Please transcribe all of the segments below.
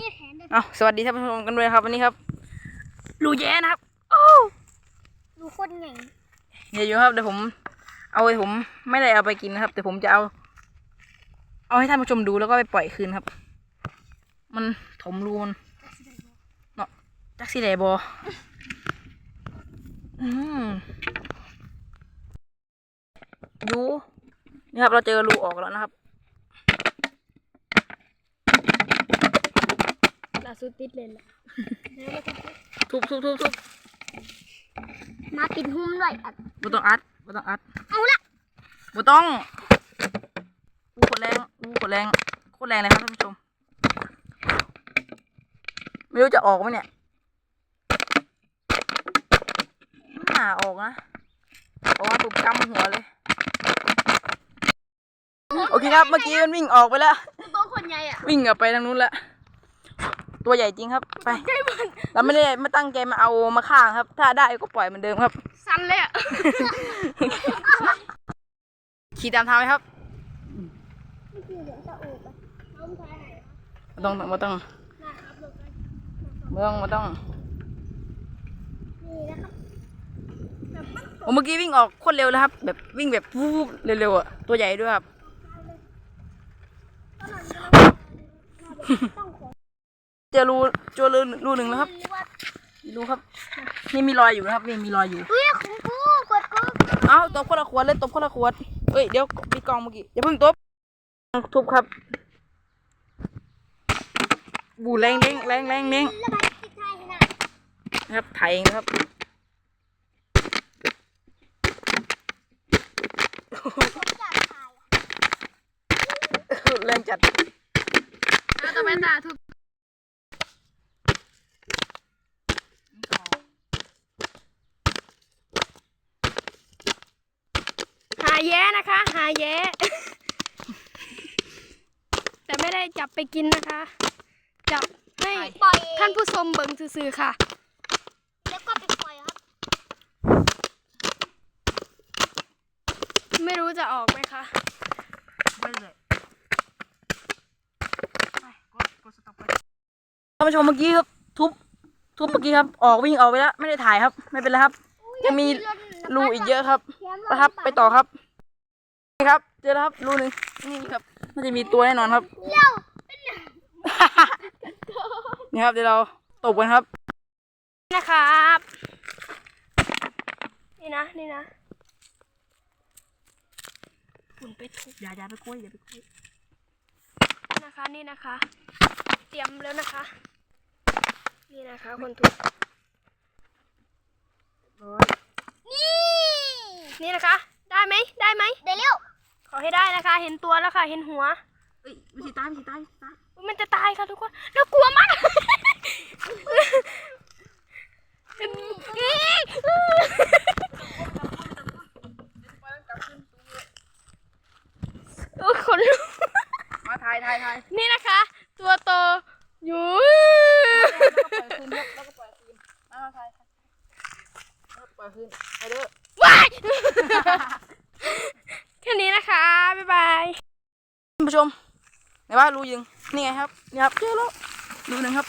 นี่แขนเด็ดเอาสวัสดีท่านผู้ชมกันด้วยครับวันนี้ครับรูแย้นะครับโอ้ดูโคตรเหน่งเดี๋ยวอยู่ครับเดี๋ยวผม เอาไปผมไม่ได้เอาไปกินนะครับ แต่ผมจะเอา เอาให้ท่านผู้ชมดูแล้วก็ไปปล่อยคืนครับ มันถมรูมันเนาะจักสีแดบออืมยูนี่ครับเราเจอรูออกแล้วนะครับ ล่า สุดติดเลยล่ะทุบทุบทุบทุบมาปิดหุ้มด้วยอะบ่ต้องอัดบ่ต้องอัดเอาละบ่ต้องอู้โคตรแรงอู้โคตรแรงโคตรแรงเลยครับท่านผู้ชม ไม่รู้จะออกไหมเนี่ยไม่น่าออกนะออกมาตุบกำหัวเลย โอเคครับ เมื่อกี้มันวิ่งออกไปแล้ว ตัวคนใหญ่อะวิ่งกลับไปทางนู้นละ ตัวใหญ่จริงครับ ไปเราไม่ได้ไม่ตั้งใจมาเอามาข้างครับ ถ้าได้ก็ปล่อยเหมือนเดิมครับ สั้นเลยอะขี่ตามทางไหมครับนี่คือเหลืองตะอูบอะน้องชายไหนไม่ต้องไม่ต้องนะครับลงไปไม่ต้องไม่ต้องนี่นะครับแบบมันโอ้เมื่อกี้วิ่งออกโคตรเร็วเลยครับ แบบวิ่งแบบวูบเร็วๆอะตัวใหญ่ด้วยครับต้องขอเจอรูเจอรูรูหนึ่งแล้วครับหรือว่ารูครับ นี่มีรอยอยู่นะครับ นี่มีรอยอยู่เฮ้ยของกูกดกูเอ้าตบคนละขวดเลยตบคนละขวดเอ้ยเดี๋ยวมีกล่องเมื่อกี้อย่าเพิ่งตบทุบครับบูแรงเด้งแรงแรงเด้งระบายติดไทยนะนะครับถ่ายเองนะครับผมอยากถ่ายแรงจัดเอาต่อไปตาทุบ แย้นะคะ หาแย้ แต่ไม่ได้จับไปกินนะคะ จับให้ปล่อยท่านผู้ชมเบิ่งซื่อๆค่ะ แล้วก็ไปปล่อยครับ ไม่รู้จะออกไหมคะไปเลยไปกดกดสต็อปไปท่านผู้ชมเมื่อกี้ครับทุบทุบเมื่อกี้ครับออกวิ่งออกไปแล้วไม่ได้ถ่ายครับ ไม่เป็นไรครับยังมีรูอีกเยอะครับนะครับไปต่อครับนี่ ครับ เจอแล้วครับรูหนึ่งนี่ครับน่าจะมีตัวแน่นอนครับเร็วนี่ครับเดี๋ยวเราตบกันครับ นะครับ นี่นะ นี่นะคุณไปทุบอย่าอย่าไปคุยอย่าไปคุยนะคะ นี่นะคะ เตรียมแล้วนะคะ นี่นะคะคนทุบนี่ นี่นะคะ ได้ไหมได้ไหมเดี๋ยวเร็ว ขอให้ได้นะคะ เห็นตัวแล้วค่ะ เห็นหัวเอ้ยวิธีตายวิธีตายวิธีตายอุ๊ยมันจะตายค่ะทุกคนน่ากลัวมากโอ้ยขนลุกมาถ่ายถ่ายถ่ายนี่นะคะ ตัวโตอยู่ แล้วก็ปล่อยคืนแล้วก็ปล่อยคืนมาถ่ายแล้วก็ปล่อยคืนไปเด้อ ว้าย แค่นี้นะคะ บ๊ายบาย ท่านผู้ชมไหน ว่ารูยิงนี่ไงครับนี่ครับเจอแล้วรูหนึ่งครับ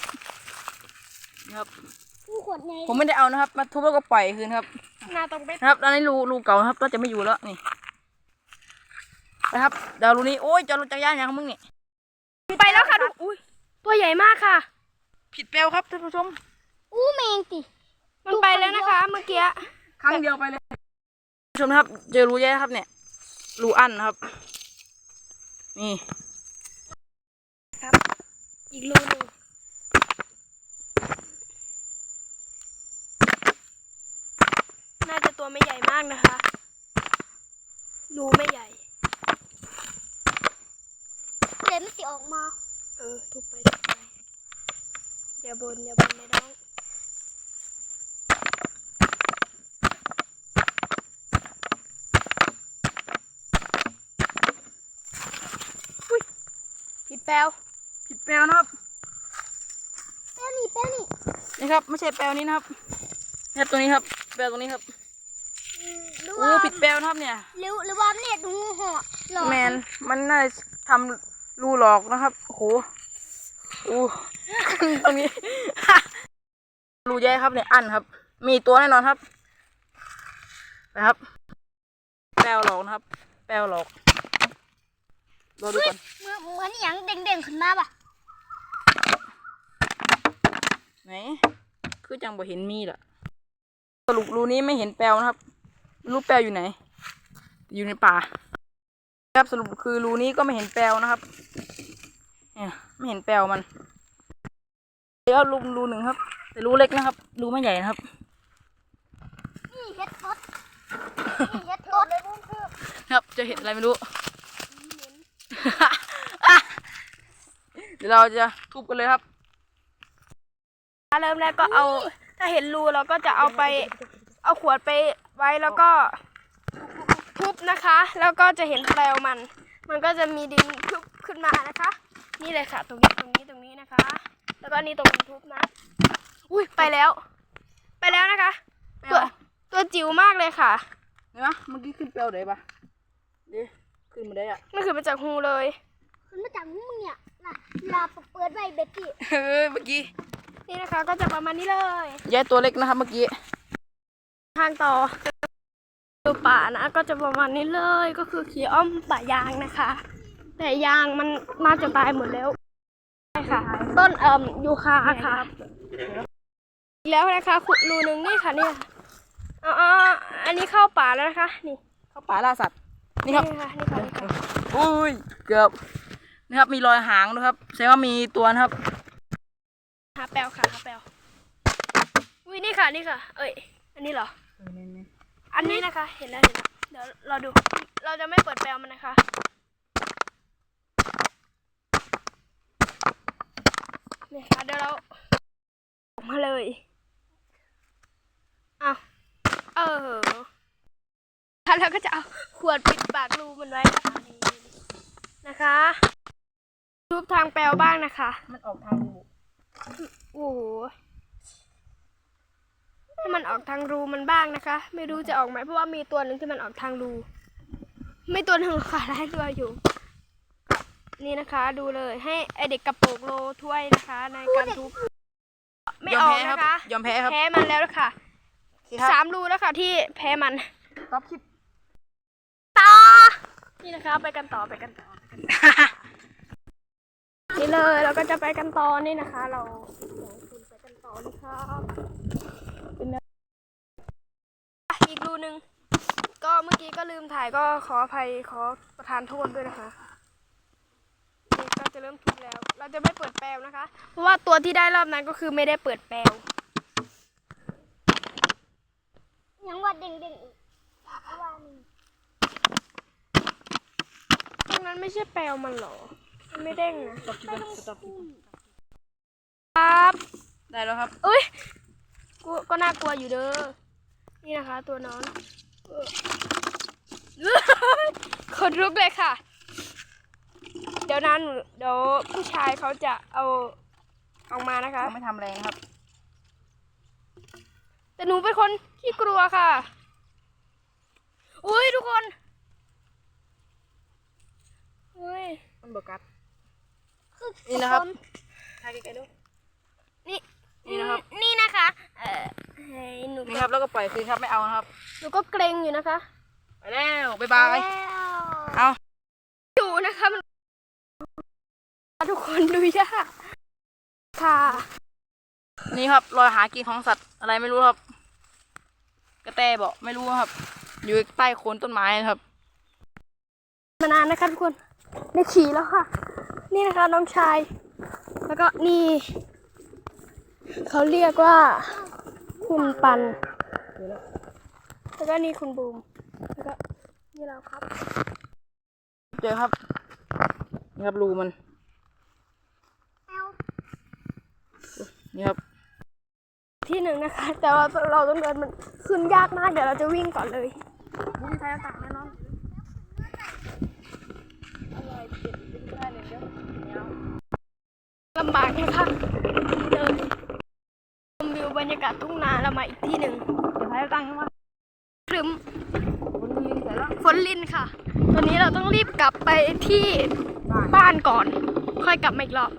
นี่ครับกูขวดไงผมไม่ได้เอานะครับ มาทุบแล้วก็ปล่อยคืนครับหน้าตรงไปนะครับอันนี้รูรูเก่านะครับก็จะไม่อยู่แล้วนี่นะครับเดี๋ยวรูนี้โอ้ยจะรถจักรยานอย่างของมึงนี่ไปแล้วค่ะทุกอุ้ยตัวใหญ่มากค่ะ ผิดแปลวครับท่านผู้ชมอู้แมงติมันไปแล้วนะคะ เมื่อกี้ครั้งเดียวไปเลยท่านผู้ชมนะครับ เจอรูแย่ครับเนี่ยรูอันนะครับ นี่ ครับ อีกรูหนึ่งน่าจะตัวไม่ใหญ่มากนะคะรูไม่ใหญ่เดี๋ยวมันสิออกมา เออทุบไปทุบไปอย่าบนอย่าบนไม่ต้องอุ้ยผิดแปลวผิด แปลวนะครับแป้วนี่แป้วนี่นี่ครับไม่ใช่แปลวนี้นะครับนี่ครับตัวนี้ครับ แปลวตรงนี้ครับอืมหรือโอ้ว่าผิดแปลวนะครับเนี่ย หรือหรือว่าเนี่ยดูห่อหลอกแมนมันน่าจะทำรูหลอกนะครับโอ้โหโหอู้ ตรงนี้ รูแย่ครับเนี่ยอันครับ มีตัวแน่นอนครับนะครับ แปลวหลอกนะครับ แปลวหลอกรอดูก่อน เหมือนเหมือนอย่างเด้งๆขึ้นมาป่ะ ไหน คือจังบ่เห็นมีล่ะ สรุปรูนี้ไม่เห็นแปลวนะครับ รูแปลวอยู่ไหน อยู่ในป่า ครับสรุปคือรูนี้ก็ไม่เห็นแปลวนะครับ เนี่ยไม่เห็นแปลวมันแล้วรูรูหนึ่งครับ แต่รูเล็กนะครับ รูไม่ใหญ่นะครับนี่เฮ็ดตดนี่เฮ็ดตดเลยบุ้งคือครับ จะเห็นอะไรไม่รู้ เดี๋ยวเราจะทุบกันเลยครับ เริ่มแรกก็เอา ถ้าเห็นรูเราก็จะเอาไป เอาขวดไปไว้แล้วก็ทุบนะคะ แล้วก็จะเห็นแปลวมัน มันก็จะมีดินทุบขึ้นมานะคะ นี่เลยค่ะ ตรงนี้ตรงนี้ตรงนี้นะคะ แล้วก็นี่ตรงนี้ทุบนะอุ้ยไปแล้ว ไปแล้วนะคะ ตัวตัวจิ๋วมากเลยค่ะเห็นไหมเมื่อกี้ขึ้นแปลวไหนปะเดี๋ยวขึ้นมาได้อะมันคือมาจากหูเลย ขึ้นมาจากมึงเนี่ยน่ะเวลาเปิดไว้เบ็ดตี้เฮ้ยเมื่อกี้ นี่นะคะก็จะประมาณนี้เลยย้ายตัวเล็กนะครับเมื่อกี้ ทางต่อดูป่านะ ก็จะประมาณนี้เลย ก็คือขี่อ้อมป่ายางนะคะ แต่ยางมันน่าจะตายหมดแล้วใช่ค่ะ ต้นเอ่มยูคาค่ะอีกแล้วนะคะขุดรูหนึงนี่ค่ะเนี่ยอ๋ออันนี้เข้าป่าแล้วนะคะ นี่ เข้าป่าล่าสัตว์ นี่ครับ นี่ค่ะนี่ค่ะนี่ค่ะอุ้ย เกือบนะครับ มีรอยหางด้วยครับแสดงว่ามีตัวนะครับหา แปลวค่ะหาแปลวอุ้ยนี่ค่ะนี่ค่ะ เอ้ย อันนี้เหรออันนี้นะคะ เห็นแล้วเห็นแล้วเดี๋ยวเราดู เราจะไม่เปิดแปลวมันนะคะ นี่ค่ะเดี๋ยวเราออกมาเลยเอาเออแล้วเราก็จะเอาขวดปิดปากรูมันไว้นะคะนี่นะคะรูปทางแปลวบ้างนะคะมันออกทางรู โอ้โหให้มันออกทางรูมันบ้างนะคะ ไม่รู้จะออกไหมเพราะว่ามีตัวหนึ่งที่มันออกทางรู ไม่ตัวหนึ่งหรอกค่ะหลายตัวอยู่ นี่นะคะดูเลยให้ไอเด็กกระโปรงโลถ้วยนะคะ ในการทุบไม่ยออมอกแพ้ครันะคะยอมแพ้ครับแพ้มันแล้วค่ะโอเคครับสามรูแล้วค่ะที่แพ้มันต๊อปคลิปต่อนี่นะคะ ไปกันต่อไปกันต่อไปกั นต่อนี่เลยเราก็จะไปกันต่อนี่นะคะ เราสองคนไปกันต่อนะครับเป็นแบบอะอีกรูหนึ่งก็เมื่อกี้ก็ลืมถ่ายก็ขออภัยขอประทานโทษด้วยนะคะนี่ก็จะเริ่มทุบแล้ว เราจะไม่เปิดแปลวนะคะ เพราะว่าตัวที่ได้รอบนั้นก็คือไม่ได้เปิดแปลวยังว่าเด้งๆอีกเพราะว่านี่ตรงนั้นไม่ใช่แปลวมันเหรอมัน ไม่เด้งนะต๊อปคลิปครับต๊อปคลิปครับ ได้แล้วครับ อุ้ยกูก็น่ากลัวอยู่เด้อ นี่นะคะ ตัวนอนเออขนลุกเลยค่ะ เดี๋ยวนั้นเดี๋ยวผู้ชายเขาจะเอาออกมานะคะเราไม่ทำแรงครับ แต่หนูเป็นคนที่กลัวค่ะ อุ้ยทุกคน อุ้ยมันบกัดคือ นี่นะครับถ่ายไกลๆดู นี่นี่นะครับ นี่นะคะ เอ่อให้หนูนี่ครับแล้วก็ปล่อยคืนครับไม่เอานะครับ หนูก็เกรงอยู่นะคะ ไปแล้วบ๊ายบายแล้วเอาอยู่นะคะมันทุกคนดูยากค่ะ นี่ครับรอยหากินของสัตว์อะไรไม่รู้ครับ กระแตบอกไม่รู้ครับ อยู่ใต้โคนต้นไม้นะครับ มานานนะคะทุกคนได้ขี่แล้วค่ะ นี่นะคะน้องชาย แล้วก็นี่ เขาเรียกว่า คุณปัน แล้วก็นี่คุณบูม แล้วก็นี่เราครับ เจอครับนี่ครับรูมันเอานี่ครับ ที่หนึ่งนะคะ แต่ว่าเราต้องเดินมันขึ้นยากมากเดี๋ยวเราจะวิ่งก่อนเลยบุ้งไทยต่างแน่นอนอะไรเจ็บเป็นแค่เลยเดี๋ยวเดี๋ยว ลำบากนะคะเดินชมวิวบรรยากาศทุ่งนาเรามาอีกที่หนึ่งเดี๋ยวไทยตั้งว่าครึมบนยืนแต่ละฝนลินค่ะ ตอนนี้เราต้องรีบกลับไปที่บ้านก่อน ค่อยกลับมาอีกรอบ